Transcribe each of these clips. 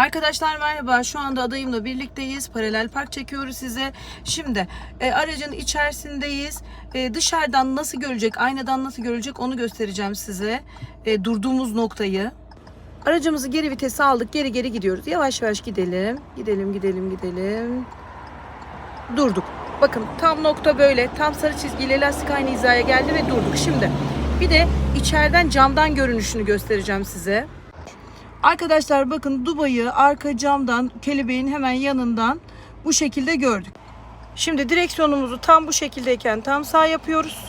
Arkadaşlar merhaba. Şu anda adayımla birlikteyiz. Paralel park çekiyoruz size. Şimdi e, aracın içerisindeyiz. E, dışarıdan nasıl görülecek, aynadan nasıl görülecek onu göstereceğim size. E, durduğumuz noktayı. Aracımızı geri vitese aldık. Geri geri gidiyoruz. Yavaş yavaş gidelim. Gidelim, gidelim, gidelim. Durduk. Bakın tam nokta böyle. Tam sarı çizgiyle lastik aynı hizaya geldi ve durduk. Şimdi bir de içeriden camdan görünüşünü göstereceğim size. Arkadaşlar bakın Dubai'yi arka camdan kelebeğin hemen yanından bu şekilde gördük. Şimdi direksiyonumuzu tam bu şekildeyken tam sağ yapıyoruz.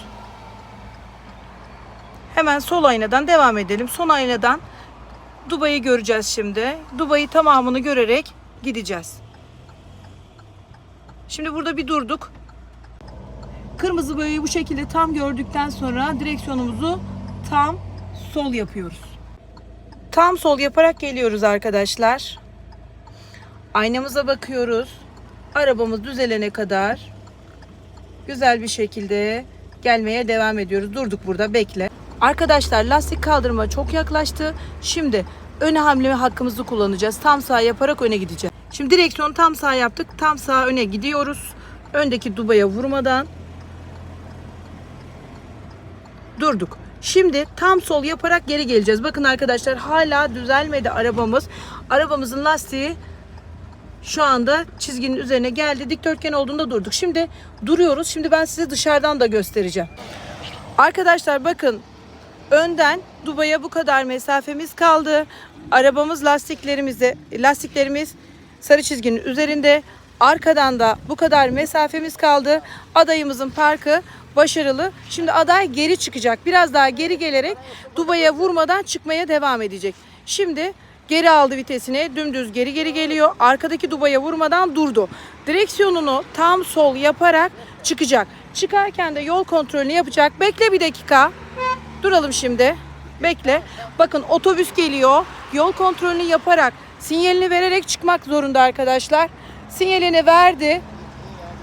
Hemen sol aynadan devam edelim. Son aynadan Dubai'yi göreceğiz şimdi. Dubai'yi tamamını görerek gideceğiz. Şimdi burada bir durduk. Kırmızı boyayı bu şekilde tam gördükten sonra direksiyonumuzu tam sol yapıyoruz. Tam sol yaparak geliyoruz arkadaşlar. Aynamıza bakıyoruz. Arabamız düzelene kadar güzel bir şekilde gelmeye devam ediyoruz. Durduk burada bekle. Arkadaşlar lastik kaldırma çok yaklaştı. Şimdi öne hamle hakkımızı kullanacağız. Tam sağ yaparak öne gideceğiz. Şimdi direksiyonu tam sağ yaptık. Tam sağ öne gidiyoruz. Öndeki dubaya vurmadan durduk. Şimdi tam sol yaparak geri geleceğiz. Bakın arkadaşlar hala düzelmedi arabamız. Arabamızın lastiği şu anda çizginin üzerine geldi. Dikdörtgen olduğunda durduk. Şimdi duruyoruz. Şimdi ben size dışarıdan da göstereceğim. Arkadaşlar bakın önden Dubai'ye bu kadar mesafemiz kaldı. Arabamız lastiklerimizi lastiklerimiz sarı çizginin üzerinde. Arkadan da bu kadar mesafemiz kaldı. Adayımızın parkı başarılı. Şimdi aday geri çıkacak. Biraz daha geri gelerek Dubai'ye vurmadan çıkmaya devam edecek. Şimdi geri aldı vitesini. Dümdüz geri geri geliyor. Arkadaki Dubai'ye vurmadan durdu. Direksiyonunu tam sol yaparak çıkacak. Çıkarken de yol kontrolünü yapacak. Bekle bir dakika. Duralım şimdi. Bekle. Bakın otobüs geliyor. Yol kontrolünü yaparak sinyalini vererek çıkmak zorunda arkadaşlar. Sinyalini verdi.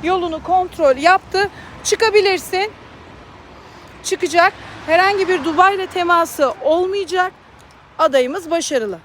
Yolunu kontrol yaptı. Çıkabilirsin. Çıkacak. Herhangi bir Dubai ile teması olmayacak. Adayımız başarılı.